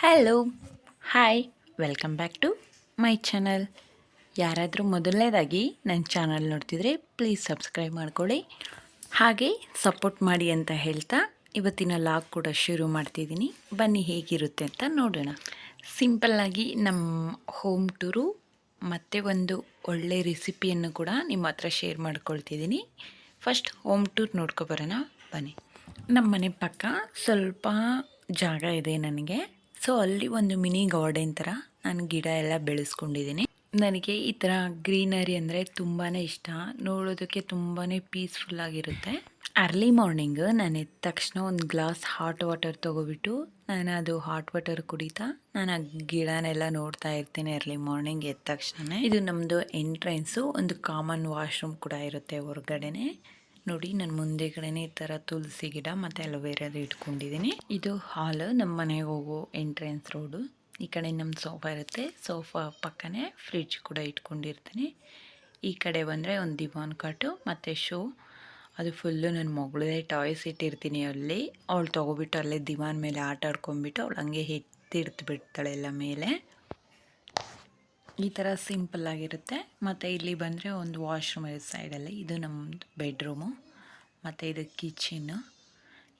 Hello hi welcome back to my channel ಯಾರಾದರೂ ಮೊದಲನೇದಾಗಿ ನನ್ನ ಚಾನಲ್ ನೋಡ್ತಿದ್ರೆ ಪ್ಲೀಸ್ ಸಬ್ಸ್ಕ್ರೈಬ್ ಮಾಡ್ಕೊಳ್ಳಿ. ಹಾಗೆ ಸಪೋರ್ಟ್ ಮಾಡಿ ಅಂತ ಹೇಳ್ತಾ ಇವತ್ತಿನ ಲಾಗ್ ಕೂಡ ಶುರು ಮಾಡ್ತಿದ್ದೀನಿ. ಬನ್ನಿ ಹೇಗಿರುತ್ತೆ ಅಂತ ನೋಡೋಣ. ಸಿಂಪಲ್ಲಾಗಿ ನಮ್ಮ ಹೋಮ್ ಟೂರು ಮತ್ತು ಒಂದು ಒಳ್ಳೆ ರೆಸಿಪಿಯನ್ನು ಕೂಡ ನಿಮ್ಮ ಹತ್ರ ಶೇರ್ ಮಾಡ್ಕೊಳ್ತಿದ್ದೀನಿ. ಫಸ್ಟ್ ಹೋಮ್ ಟೂರ್ ನೋಡ್ಕೊಬರೋಣ ಬನ್ನಿ. ನಮ್ಮ ಮನೆ ಪಕ್ಕ ಸ್ವಲ್ಪ ಜಾಗ ಇದೆ ನನಗೆ. ಸೊ ಅಲ್ಲಿ ಒಂದು ಮಿನಿ ಗಾರ್ಡನ್ ಥರ ನಾನು ಗಿಡ ಎಲ್ಲ ಬೆಳೆಸ್ಕೊಂಡಿದ್ದೀನಿ. ನನಗೆ ಈ ಥರ ಗ್ರೀನರಿ ಅಂದರೆ ತುಂಬಾ ಇಷ್ಟ. ನೋಡೋದಕ್ಕೆ ತುಂಬಾ ಪೀಸ್ಫುಲ್ ಆಗಿರುತ್ತೆ. ಅರ್ಲಿ ಮಾರ್ನಿಂಗ್ ನಾನು ಎದ್ದ ತಕ್ಷಣ ಒಂದು ಗ್ಲಾಸ್ ಹಾಟ್ ವಾಟರ್ ತೊಗೊಬಿಟ್ಟು ನಾನು ಅದು ಹಾಟ್ ವಾಟರ್ ಕುಡಿತಾ ನಾನು ಆ ಗಿಡನೆಲ್ಲ ನೋಡ್ತಾ ಇರ್ತೀನಿ ಅರ್ಲಿ ಮಾರ್ನಿಂಗ್ ಎದ್ದ ತಕ್ಷಣ ಇದು ನಮ್ಮದು ಎಂಟ್ರೆನ್ಸು ಒಂದು ಕಾಮನ್ ವಾಶ್ರೂಮ್ ಕೂಡ ಇರುತ್ತೆ ಹೊರಗಡೆನೆ. ನೋಡಿ, ನಾನು ಮುಂದೆಗಡೆನೆ ಈ ಥರ ತುಳಸಿ ಗಿಡ ಮತ್ತು ಅಲೋವೆರಾದು ಇಟ್ಕೊಂಡಿದ್ದೀನಿ. ಇದು ಹಾಲ್ ನಮ್ಮ ಮನೆಗೆ ಹೋಗೋ ಎಂಟ್ರೆನ್ಸ್ ರೋಡು ಈ ಕಡೆ ನಮ್ಮ ಸೋಫಾ ಇರುತ್ತೆ. ಸೋಫಾ ಪಕ್ಕನೇ ಫ್ರಿಡ್ಜ್ ಕೂಡ ಇಟ್ಕೊಂಡಿರ್ತೀನಿ. ಈ ಕಡೆ ಬಂದರೆ ಒಂದು ದಿವಾನ್ ಕಾಟು ಮತ್ತು ಶೋ. ಅದು ಫುಲ್ಲು ನನ್ನ ಮಗಳದೇ ಟಾಯ್ಸ್ ಇಟ್ಟಿರ್ತೀನಿ ಅಲ್ಲಿ. ಅವಳು ತೊಗೊಬಿಟ್ಟು ಅಲ್ಲೇ ದಿವಾನ್ ಮೇಲೆ ಆಟ ಆಡ್ಕೊಂಬಿಟ್ಟು ಅವಳು ಹಂಗೆ ಎತ್ತಿಡ್ತು ಬಿಡ್ತಾಳೆ ಎಲ್ಲ ಮೇಲೆ. ಈ ಥರ ಸಿಂಪಲ್ ಆಗಿರುತ್ತೆ. ಮತ್ತು ಇಲ್ಲಿ ಬಂದರೆ ಒಂದು ವಾಶ್ರೂಮ್ ಇದೆ ಸೈಡಲ್ಲಿ. ಇದು ನಮ್ಮದು ಬೆಡ್ರೂಮು. ಮತ್ತು ಇದು ಕಿಚನ್ನು.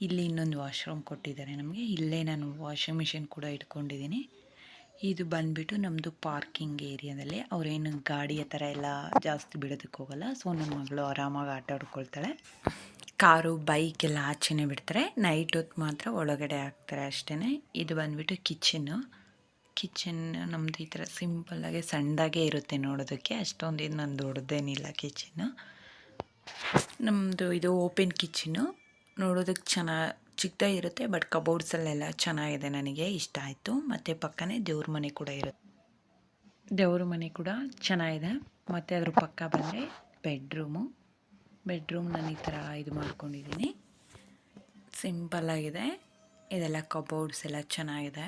ಇಲ್ಲಿ ಇನ್ನೊಂದು ವಾಶ್ರೂಮ್ ಕೊಟ್ಟಿದ್ದಾರೆ ನಮಗೆ. ಇಲ್ಲೇ ನಾನು ವಾಷಿಂಗ್ ಮಿಷಿನ್ ಕೂಡ ಇಟ್ಕೊಂಡಿದ್ದೀನಿ. ಇದು ಬಂದುಬಿಟ್ಟು ನಮ್ಮದು ಪಾರ್ಕಿಂಗ್ ಏರಿಯಾದಲ್ಲಿ. ಅವರೇನು ಗಾಡಿಯ ಥರ ಎಲ್ಲ ಜಾಸ್ತಿ ಬಿಡೋದಕ್ಕೆ ಹೋಗಲ್ಲ. ಸೊ ನನ್ನ ಮಗಳು ಆರಾಮಾಗಿ ಆಟ ಆಡ್ಕೊಳ್ತಾಳೆ. ಕಾರು, ಬೈಕ್ ಎಲ್ಲ ಆಚೆನೇ ಬಿಡ್ತಾರೆ. ನೈಟ್ ಹೊತ್ತು ಮಾತ್ರ ಒಳಗಡೆ ಹಾಕ್ತಾರೆ ಅಷ್ಟೇ ಇದು ಬಂದುಬಿಟ್ಟು ಕಿಚನ್ನು. ಕಿಚನ್ ನಮ್ಮದು ಈ ಥರ ಸಿಂಪಲ್ಲಾಗೆ ಸಣ್ಣದಾಗೆ ಇರುತ್ತೆ ನೋಡೋದಕ್ಕೆ. ಅಷ್ಟೊಂದು ಇದು ನಾನು ದೊಡ್ಡದೇನಿಲ್ಲ ಕಿಚನ್ನು ನಮ್ಮದು ಇದು ಓಪನ್ ಕಿಚನ್ನು ನೋಡೋದಕ್ಕೆ ಚೆನ್ನಾಗಿ ಚಿಕ್ಕದಾಗಿ ಇರುತ್ತೆ, ಬಟ್ ಕಬೋರ್ಡ್ಸಲ್ಲೆಲ್ಲ ಚೆನ್ನಾಗಿದೆ ನನಗೆ, ಇಷ್ಟ ಆಯಿತು. ಮತ್ತು ಪಕ್ಕನೇ ದೇವ್ರ ಮನೆ ಕೂಡ ಇರುತ್ತೆ. ದೇವ್ರ ಮನೆ ಕೂಡ ಚೆನ್ನಾಗಿದೆ. ಮತ್ತು ಅದ್ರ ಪಕ್ಕ ಬಂದರೆ ಬೆಡ್ರೂಮು. ಬೆಡ್ರೂಮ್ ನಾನು ಈ ಥರ ಇದು ಮಾಡ್ಕೊಂಡಿದ್ದೀನಿ. ಸಿಂಪಲ್ಲಾಗಿದೆ ಇದೆಲ್ಲ ಕಬೋರ್ಡ್ಸ್ ಎಲ್ಲ ಚೆನ್ನಾಗಿದೆ.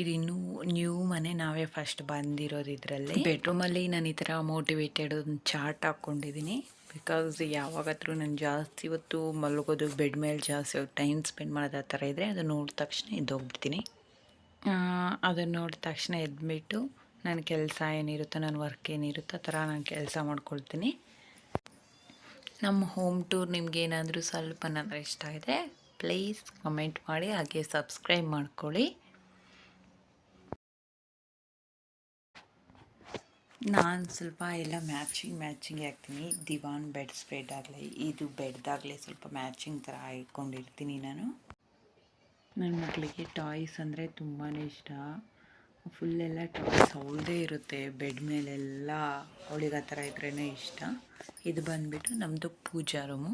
ಇದು ಇನ್ನೂ ನ್ಯೂ ಮನೆ ನಾವೇ ಫಸ್ಟ್ ಬಂದಿರೋದು ಇದರಲ್ಲಿ. ಬೆಡ್ರೂಮಲ್ಲಿ ನಾನು ಈ ಥರ ಮೋಟಿವೇಟೆಡ್ ಒಂದು ಚಾರ್ಟ್ ಹಾಕ್ಕೊಂಡಿದ್ದೀನಿ ಬಿಕಾಸ್ ಯಾವಾಗಾದ್ರೂ ನಾನು ಜಾಸ್ತಿ ಇವತ್ತು ಮಲಗೋದು ಬೆಡ್ ಮೇಲೆ ಜಾಸ್ತಿ ಟೈಮ್ ಸ್ಪೆಂಡ್ ಮಾಡೋದು ಆ ಥರ ಇದ್ದರೆ ಅದು ನೋಡಿದ ತಕ್ಷಣ ಎದ್ದೋಗ್ಬಿಡ್ತೀನಿ. ಅದನ್ನು ನೋಡಿದ ತಕ್ಷಣ ಎದ್ದುಬಿಟ್ಟು ನನ್ನ ಕೆಲಸ ಏನಿರುತ್ತೋ ನನ್ನ ವರ್ಕ್ ಏನಿರುತ್ತೋ ಆ ಥರ ನಾನು ಕೆಲಸ ಮಾಡ್ಕೊಳ್ತೀನಿ. ನಮ್ಮ ಹೋಮ್ ಟೂರ್ ನಿಮ್ಗೆ ಏನಾದರೂ ಸ್ವಲ್ಪ ನನ್ನ ಇಷ್ಟ ಇದೆ ಪ್ಲೀಸ್ ಕಮೆಂಟ್ ಮಾಡಿ ಹಾಗೆ ಸಬ್ಸ್ಕ್ರೈಬ್ ಮಾಡ್ಕೊಳ್ಳಿ. ನಾನು ಸ್ವಲ್ಪ ಎಲ್ಲ ಮ್ಯಾಚಿಂಗ್ ಮ್ಯಾಚಿಂಗ್ ಹಾಕ್ತೀನಿ ದಿವಾನ್ ಬೆಡ್ ಸ್ಪ್ರೆಡ್ ಆಗಲಿ, ಇದು ಬೆಡ್ದಾಗಲೇ ಸ್ವಲ್ಪ ಮ್ಯಾಚಿಂಗ್ ಥರ ಹಾಕ್ಕೊಂಡಿರ್ತೀನಿ ನಾನು. ನನ್ನ ಮಕ್ಕಳಿಗೆ ಟಾಯ್ಸ್ ಅಂದರೆ ತುಂಬಾ ಇಷ್ಟ. ಫುಲ್ಲೆಲ್ಲ ಟಾಯ್ಸ್ ಅವಳದೇ ಇರುತ್ತೆ. ಬೆಡ್ ಮೇಲೆಲ್ಲ ಅವಳಿಗೆ ಆ ಥರ ಇದ್ರೇ ಇಷ್ಟ. ಇದು ಬಂದುಬಿಟ್ಟು ನಮ್ಮದು ಪೂಜಾ ರೂಮು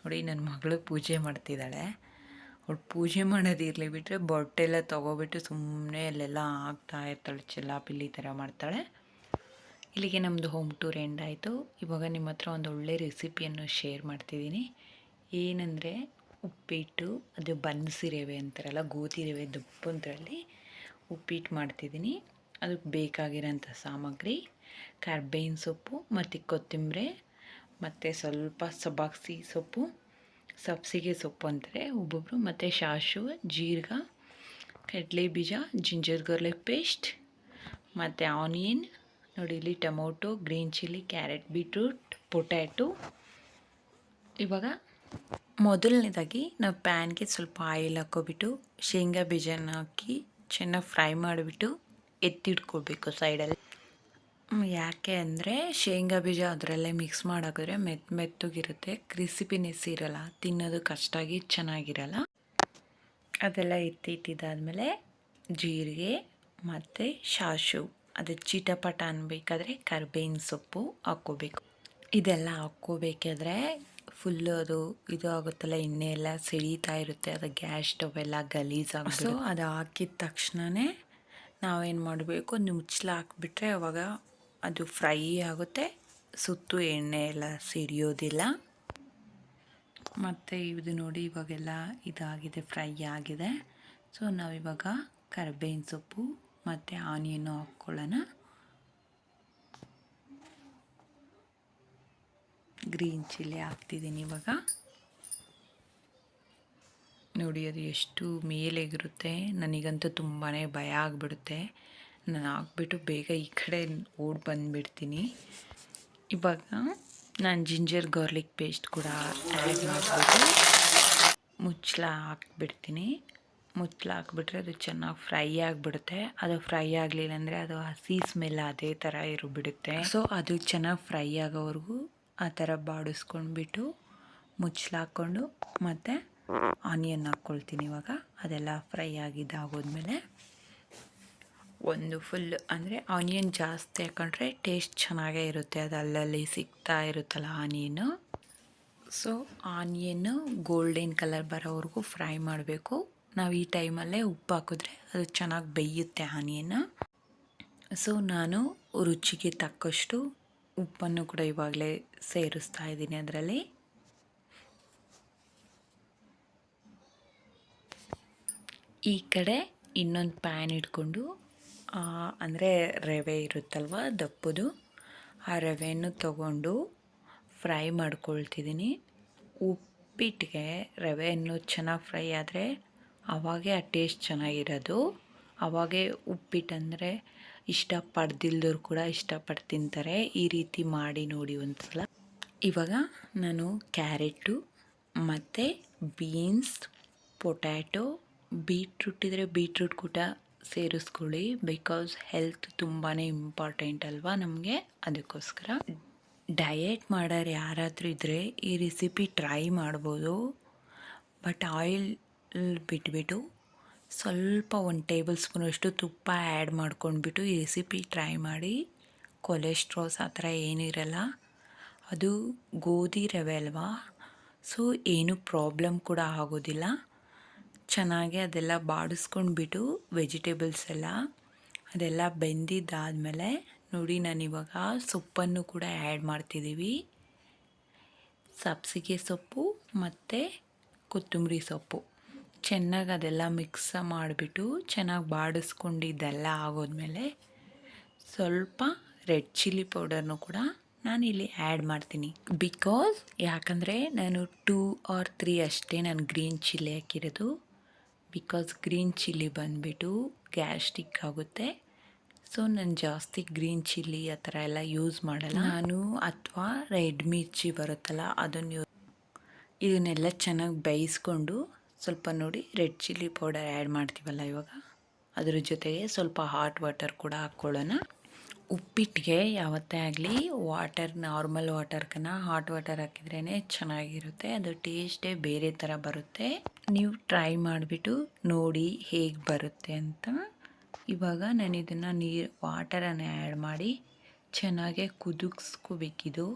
ನೋಡಿ ನನ್ನ ಮಗಳು ಪೂಜೆ ಮಾಡ್ತಿದ್ದಾಳೆ. ಅವಳು ಪೂಜೆ ಮಾಡೋದಿರಲಿ ಬಿಟ್ಟರೆ ಬೊಟ್ಟೆಲ್ಲ ತೊಗೊಬಿಟ್ಟು ಸುಮ್ಮನೆ ಅಲ್ಲೆಲ್ಲ ಆಗ್ತಾ ಇರ್ತಾಳೆ. ಚೆಲ್ಲಾಪಿಲ್ಲಿ ಥರ ಮಾಡ್ತಾಳೆ. ಇಲ್ಲಿಗೆ ನಮ್ಮದು ಹೋಮ್ ಟೂರ್ ಎಂಡ್ ಆಯಿತು. ಇವಾಗ ನಿಮ್ಮ ಹತ್ರ ಒಂದು ಒಳ್ಳೆ ರೆಸಿಪಿಯನ್ನು ಶೇರ್ ಮಾಡ್ತಿದ್ದೀನಿ. ಏನಂದರೆ ಉಪ್ಪಿಟ್ಟು, ಅದು ಬನ್ಸಿ ರೇವೆ ಅಂತಾರಲ್ಲ ಗೋಧಿ ರೇವೆ ದುಪ್ಪಂದ್ರಲ್ಲಿ ಉಪ್ಪಿಟ್ಟು ಮಾಡ್ತಿದ್ದೀನಿ. ಅದಕ್ಕೆ ಬೇಕಾಗಿರೋಂಥ ಸಾಮಗ್ರಿ, ಕರ್ಬೇವಿನ ಸೊಪ್ಪು ಮತ್ತು ಕೊತ್ತಂಬರಿ, ಮತ್ತು ಸ್ವಲ್ಪ ಸಬಾಕ್ಸಿ ಸೊಪ್ಪು ಸಬ್ಸಿಗೆ ಸೊಪ್ಪು ಅಂತಾರೆ ಒಬ್ಬೊಬ್ಬರು ಮತ್ತು ಶಾಶು ಜೀರಿಗೆ ಕಡಲೆ ಬೀಜ ಜಿಂಜರ್ ಗಾರ್ಲಿಕ್ ಪೇಸ್ಟ್, ಮತ್ತು ಆನಿಯನ್ ನೋಡಿ, ಇಲ್ಲಿ tomato, green chilli, carrot, beetroot, potato. ಇವಾಗ ಮೊದಲನೇದಾಗಿ ನಾವು ಪ್ಯಾನ್ಗೆ ಸ್ವಲ್ಪ ಆಯಿಲ್ ಹಾಕ್ಕೊಬಿಟ್ಟು, ಶೇಂಗಾ ಬೀಜನ ಹಾಕಿ ಚೆನ್ನಾಗಿ ಫ್ರೈ ಮಾಡಿಬಿಟ್ಟು ಎತ್ತಿಡ್ಕೊಳ್ಬೇಕು ಸೈಡಲ್ಲಿ. ಯಾಕೆ ಅಂದರೆ ಶೇಂಗಾ ಬೀಜ ಅದರಲ್ಲೇ ಮಿಕ್ಸ್ ಮಾಡಾಕಿದ್ರೆ ಮೆತ್ ಮೆತ್ತಗಿರುತ್ತೆ, ಕ್ರಿಸಿಪಿನೆಸ್ ಇರಲ್ಲ, ತಿನ್ನೋದು ಕಷ್ಟಾಗಿ ಚೆನ್ನಾಗಿರಲ್ಲ. ಅದೆಲ್ಲ ಎತ್ತಿಟ್ಟಿದ್ದಾದಮೇಲೆ ಜೀರಿಗೆ ಮತ್ತು ಶಾಶು. ಅದು ಚೀಟಪಟ ಅನ್ಬೇಕಾದ್ರೆ ಕರ್ಬೇವಿನ ಸೊಪ್ಪು ಹಾಕ್ಕೋಬೇಕು. ಇದೆಲ್ಲ ಹಾಕ್ಕೋಬೇಕಾದ್ರೆ ಫುಲ್ಲು ಅದು ಇದು ಆಗುತ್ತಲ್ಲ ಎಣ್ಣೆ ಎಲ್ಲ ಸಿಡಿತಾ ಇರುತ್ತೆ, ಅದು ಗ್ಯಾಸ್ ಸ್ಟವ್ ಎಲ್ಲ ಗಲೀಜಾಗ ಅದು ಹಾಕಿದ ತಕ್ಷಣವೇ ನಾವೇನು ಮಾಡಬೇಕು ಒಂದು ಮುಚ್ಚಲ ಹಾಕ್ಬಿಟ್ರೆ ಅವಾಗ ಅದು ಫ್ರೈ ಆಗುತ್ತೆ, ಸುತ್ತು ಎಣ್ಣೆ ಎಲ್ಲ ಸಿಡಿಯೋದಿಲ್ಲ. ಮತ್ತು ಇದು ನೋಡಿ ಇವಾಗೆಲ್ಲ ಇದಾಗಿದೆ ಫ್ರೈ ಆಗಿದೆ. ಸೊ ನಾವಿವಾಗ ಕರ್ಬೇವಿನ ಸೊಪ್ಪು ಮತ್ತು ಆನಿಯನ್ನು ಹಾಕ್ಕೊಳ್ಳೋಣ. ಗ್ರೀನ್ ಚಿಲ್ಲಿ ಹಾಕ್ತಿದ್ದೀನಿ ಇವಾಗ. ನೋಡಿ, ಅದು ಎಷ್ಟು ಮೇಲೆಗಿರುತ್ತೆ. ನನಗಂತೂ ತುಂಬಾ ಭಯ ಆಗಿಬಿಡುತ್ತೆ. ನಾನು ಹಾಕ್ಬಿಟ್ಟು ಬೇಗ ಈ ಕಡೆ ಓಡಿ ಬಂದುಬಿಡ್ತೀನಿ. ಇವಾಗ ನಾನು ಜಿಂಜರ್ ಗಾರ್ಲಿಕ್ ಪೇಸ್ಟ್ ಕೂಡ ಆ್ಯಡ್ ಮಾಡಿಬಿಟ್ಟು ಮುಚ್ಚಳ ಹಾಕ್ಬಿಡ್ತೀನಿ. ಮುಚ್ಚಳ ಹಾಕ್ಬಿಟ್ರೆ ಅದು ಚೆನ್ನಾಗಿ ಫ್ರೈ ಆಗಿಬಿಡುತ್ತೆ. ಅದು ಫ್ರೈ ಆಗಲಿಲ್ಲ ಅಂದರೆ ಅದು ಹಸಿ ಸ್ಮೆಲ್ ಅದೇ ಥರ ಇರುಬಿಡುತ್ತೆ. ಸೊ ಅದು ಚೆನ್ನಾಗಿ ಫ್ರೈ ಆಗೋವರೆಗೂ ಆ ಥರ ಬಾಡಿಸ್ಕೊಂಡ್ಬಿಟ್ಟು ಮುಚ್ಚಳ ಹಾಕ್ಕೊಂಡು ಮತ್ತು ಆನಿಯನ್ ಹಾಕ್ಕೊಳ್ತೀನಿ ಇವಾಗ. ಅದೆಲ್ಲ ಫ್ರೈ ಆಗಿದ್ದಾಗೋದ್ಮೇಲೆ ಒಂದು ಫುಲ್ ಅಂದರೆ ಆನಿಯನ್ ಜಾಸ್ತಿ ಹಾಕೊಂಡ್ರೆ ಟೇಸ್ಟ್ ಚೆನ್ನಾಗೇ ಇರುತ್ತೆ. ಅದು ಅಲ್ಲಲ್ಲಿ ಸಿಗ್ತಾ ಇರುತ್ತಲ್ಲ ಆನಿಯನ್ನು ಸೊ ಆನಿಯನ್ನು ಗೋಲ್ಡನ್ ಕಲರ್ ಬರೋವರೆಗೂ ಫ್ರೈ ಮಾಡಬೇಕು. ನಾವು ಈ ಟೈಮಲ್ಲೇ ಉಪ್ಪು ಹಾಕಿದ್ರೆ ಅದು ಚೆನ್ನಾಗಿ ಬೇಯುತ್ತೆ ಆನಿಯನ್ನು ಸೊ ನಾನು ರುಚಿಗೆ ತಕ್ಕಷ್ಟು ಉಪ್ಪನ್ನು ಕೂಡ ಇವಾಗಲೇ ಸೇರಿಸ್ತಾ ಇದ್ದೀನಿ ಅದರಲ್ಲಿ. ಈ ಕಡೆ ಇನ್ನೊಂದು ಪ್ಯಾನ್ ಇಟ್ಕೊಂಡು ಅಂದರೆ ರವೆ ಇರುತ್ತಲ್ವ ದಪ್ಪದು, ಆ ರವೆಯನ್ನು ತಗೊಂಡು ಫ್ರೈ ಮಾಡ್ಕೊಳ್ತಿದ್ದೀನಿ. ಉಪ್ಪಿಟ್ಟಿಗೆ ರವೆಯನ್ನು ಚೆನ್ನಾಗಿ ಫ್ರೈ ಆದರೆ ಅವಾಗೇ ಆ ಟೇಸ್ಟ್ ಚೆನ್ನಾಗಿರೋದು. ಅವಾಗೇ ಉಪ್ಪಿಟ್ಟಂದರೆ ಇಷ್ಟಪಡ್ದಿಲ್ದವ್ರು ಕೂಡ ಇಷ್ಟಪಟ್ಟು ತಿಂತಾರೆ. ಈ ರೀತಿ ಮಾಡಿ ನೋಡಿ ಒಂದು ಸಲ ಇವಾಗ ನಾನು ಕ್ಯಾರೆಟು ಮತ್ತು ಬೀನ್ಸ್, ಪೊಟ್ಯಾಟೊ, ಬೀಟ್ರೂಟ್ ಇದ್ದರೆ ಬೀಟ್ರೂಟ್ ಕೂಡ ಸೇರಿಸ್ಕೊಳ್ಳಿ ಬಿಕಾಸ್ ಹೆಲ್ತ್ ತುಂಬಾ ಇಂಪಾರ್ಟೆಂಟ್ ಅಲ್ವಾ ನಮಗೆ ಅದಕ್ಕೋಸ್ಕರ. ಡಯೆಟ್ ಮಾಡೋರು ಯಾರಾದರೂ ಇದ್ದರೆ ಈ ರೆಸಿಪಿ ಟ್ರೈ ಮಾಡ್ಬೋದು. ಬಟ್ ಆಯಿಲ್ ಬಿಟ್ಬಿಟ್ಟು ಸ್ವಲ್ಪ ಒಂದು ಟೇಬಲ್ ಸ್ಪೂನಷ್ಟು ತುಪ್ಪ ಆ್ಯಡ್ ಮಾಡ್ಕೊಂಡ್ಬಿಟ್ಟು ಈ ರೆಸಿಪಿ ಟ್ರೈ ಮಾಡಿ. ಕೊಲೆಸ್ಟ್ರಾಲ್ಸ್ ಆ ಥರ ಏನಿರಲ್ಲ ಅದು ಗೋಧಿ ರವೆ ಅಲ್ವಾ? ಸೊ, ಏನು ಪ್ರಾಬ್ಲಮ್ ಕೂಡ ಆಗೋದಿಲ್ಲ. ಚೆನ್ನಾಗಿ ಅದೆಲ್ಲ ಬಾಡಿಸ್ಕೊಂಡ್ಬಿಟ್ಟು ವೆಜಿಟೇಬಲ್ಸ್ ಎಲ್ಲ, ಅದೆಲ್ಲ ಬೆಂದಿದ್ದಾದಮೇಲೆ ನೋಡಿ ನಾನು ಇವಾಗ ಸೊಪ್ಪನ್ನು ಕೂಡ ಆ್ಯಡ್ ಮಾಡ್ತಿದ್ದೀವಿ. ಸಬ್ಸಿಗೆ ಸೊಪ್ಪು ಮತ್ತು ಕೊತ್ತಂಬರಿ ಸೊಪ್ಪು. ಚೆನ್ನಾಗಿ ಅದೆಲ್ಲ ಮಿಕ್ಸ್ ಮಾಡಿಬಿಟ್ಟು ಚೆನ್ನಾಗಿ ಬಾಡಿಸ್ಕೊಂಡಿದ್ದೆಲ್ಲ ಆಗೋದ್ಮೇಲೆ ಸ್ವಲ್ಪ ರೆಡ್ ಚಿಲ್ಲಿ ಪೌಡರ್ನು ಕೂಡ ನಾನು ಇಲ್ಲಿ ಆ್ಯಡ್ ಮಾಡ್ತೀನಿ. ಬಿಕಾಸ್ ಯಾಕಂದರೆ ನಾನು ಟೂ ಆರ್ ತ್ರೀ ಅಷ್ಟೇ ನಾನು ಗ್ರೀನ್ ಚಿಲ್ಲಿ ಹಾಕಿರೋದು. ಬಿಕಾಸ್ ಗ್ರೀನ್ ಚಿಲ್ಲಿ ಬಂದುಬಿಟ್ಟು ಗ್ಯಾಸ್ಟಿಕ್ ಆಗುತ್ತೆ. ಸೊ ನಾನು ಜಾಸ್ತಿ ಗ್ರೀನ್ ಚಿಲ್ಲಿ ಆ ಥರ ಎಲ್ಲ ಯೂಸ್ ಮಾಡಲ್ಲ. ನಾನು ಅಥವಾ ರೆಡ್ ಮಿರ್ಚಿ ಬರುತ್ತಲ್ಲ ಅದನ್ನು ಇದನ್ನೆಲ್ಲ ಚೆನ್ನಾಗಿ ಬೇಯಿಸ್ಕೊಂಡು ಸ್ವಲ್ಪ ನೋಡಿ ರೆಡ್ ಚಿಲ್ಲಿ ಪೌಡರ್ ಆ್ಯಡ್ ಮಾಡ್ತೀವಲ್ಲ ಇವಾಗ? ಅದರ ಜೊತೆಗೆ ಸ್ವಲ್ಪ ಹಾಟ್ ವಾಟರ್ ಕೂಡ ಹಾಕ್ಕೊಳ್ಳೋಣ. ಉಪ್ಪಿಟ್ಟಿಗೆ ಯಾವತ್ತೇ ಆಗಲಿ ವಾಟರ್, ನಾರ್ಮಲ್ ವಾಟರ್ಕನ್ನ ಹಾಟ್ ವಾಟರ್ ಹಾಕಿದ್ರೇ ಚೆನ್ನಾಗಿರುತ್ತೆ. ಅದು ಟೇಸ್ಟೇ ಬೇರೆ ಥರ ಬರುತ್ತೆ. ನೀವು ಟ್ರೈ ಮಾಡಿಬಿಟ್ಟು ನೋಡಿ ಹೇಗೆ ಬರುತ್ತೆ ಅಂತ. ಇವಾಗ ನಾನು ಇದನ್ನು ನೀರು ವಾಟರನ್ನು ಆ್ಯಡ್ ಮಾಡಿ ಚೆನ್ನಾಗೆ ಕುದಿಸ್ಕೋಬೇಕಿದು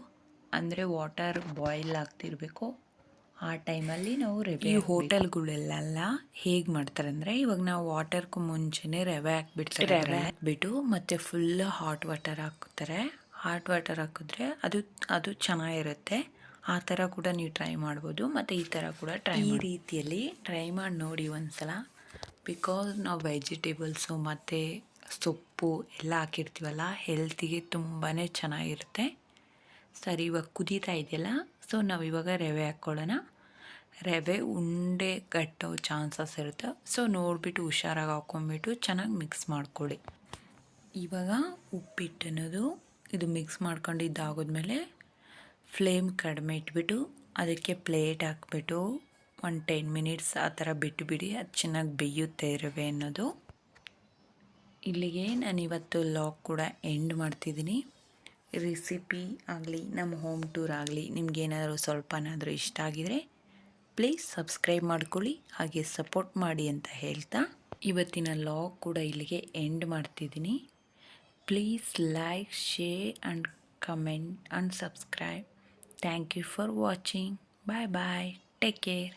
ಅಂದರೆ ವಾಟರ್ ಬಾಯ್ಲ್ ಆಗ್ತಿರಬೇಕು. ಆ ಟೈಮಲ್ಲಿ ನಾವು ರೆವೆ ಈ ಹೋಟೆಲ್ಗಳೆಲ್ಲ ಹೇಗೆ ಮಾಡ್ತಾರೆ ಅಂದರೆ ಇವಾಗ ನಾವು ವಾಟರ್ಗೂ ಮುಂಚೆನೆ ರವೆ ಹಾಕ್ಬಿಡ್ತಾರೆ ರವೆ. ಹಾಕ್ಬಿಟ್ಟು ಮತ್ತೆ ಫುಲ್ ಹಾಟ್ ವಾಟರ್ ಹಾಕ್ತಾರೆ. ಹಾಟ್ ವಾಟರ್ ಹಾಕಿದ್ರೆ ಅದು ಅದು ಚೆನ್ನಾಗಿರುತ್ತೆ. ಆ ಥರ ಕೂಡ ನೀವು ಟ್ರೈ ಮಾಡ್ಬೋದು. ಮತ್ತು ಈ ಥರ ಕೂಡ ಟ್ರೈ ಈ ರೀತಿಯಲ್ಲಿ ಟ್ರೈ ಮಾಡಿ ನೋಡಿ ಒಂದ್ಸಲ. ಬಿಕಾಸ್ ನಾವು ವೆಜಿಟೇಬಲ್ಸು ಮತ್ತು ಸೊಪ್ಪು ಎಲ್ಲ ಹಾಕಿರ್ತೀವಲ್ಲ ಹೆಲ್ತಿಗೆ ತುಂಬಾ ಚೆನ್ನಾಗಿರುತ್ತೆ. ಸರಿ ಇವಾಗ ಕುದೀತಾ ಇದೆಯಲ್ಲ? ಸೊ ನಾವು ಇವಾಗ ರವೆ ಹಾಕ್ಕೊಳ್ಳೋಣ ರವೆ ಉಂಡೆ ಕಟ್ಟೋ ಚಾನ್ಸಸ್ ಇರುತ್ತೆ. ಸೊ ನೋಡಿಬಿಟ್ಟು ಹುಷಾರಾಗಿ ಹಾಕ್ಕೊಂಬಿಟ್ಟು ಚೆನ್ನಾಗಿ ಮಿಕ್ಸ್ ಮಾಡ್ಕೊಳ್ಳಿ. ಇವಾಗ ಉಪ್ಪಿಟ್ಟು ಅನ್ನೋದು ಇದು ಮಿಕ್ಸ್ ಮಾಡ್ಕೊಂಡು ಮಾಡ್ಕೊಂಡಿದ್ದಾಗೋದ್ಮೇಲೆ ಫ್ಲೇಮ್ ಕಡಿಮೆ ಇಟ್ಬಿಟ್ಟು ಅದಕ್ಕೆ ಪ್ಲೇಟ್ ಹಾಕ್ಬಿಟ್ಟು ಒಂದು ಟೆನ್ ಮಿನಿಟ್ಸ್ ಆ ಥರ ಬಿಟ್ಟುಬಿಡಿ ಅದು ಚೆನ್ನಾಗಿ ಬೇಯುತ್ತೆ ರವೆ ಅನ್ನೋದು. ಇಲ್ಲಿಗೆ ನಾನು ಇವತ್ತು ಲಾಕ್ ಕೂಡ ಎಂಡ್ ಮಾಡ್ತಿದ್ದೀನಿ. ರೆಸಿಪಿ ಆಗಲಿ, ನಮ್ಮ ಹೋಮ್ ಟೂರ್ ಆಗಲಿ ನಿಮ್ಗೇನಾದರೂ ಸ್ವಲ್ಪನಾದರೂ ಇಷ್ಟ ಆಗಿದರೆ ಪ್ಲೀಸ್ ಸಬ್ಸ್ಕ್ರೈಬ್ ಮಾಡ್ಕೊಳ್ಳಿ, ಹಾಗೆ ಸಪೋರ್ಟ್ ಮಾಡಿ ಅಂತ ಹೇಳ್ತಾ ಇವತ್ತಿನ ಲಾಗ್ ಕೂಡ ಇಲ್ಲಿಗೆ ಎಂಡ್ ಮಾಡ್ತಿದ್ದೀನಿ. Please like, share and comment and subscribe. Thank you for watching. Bye bye. Take care.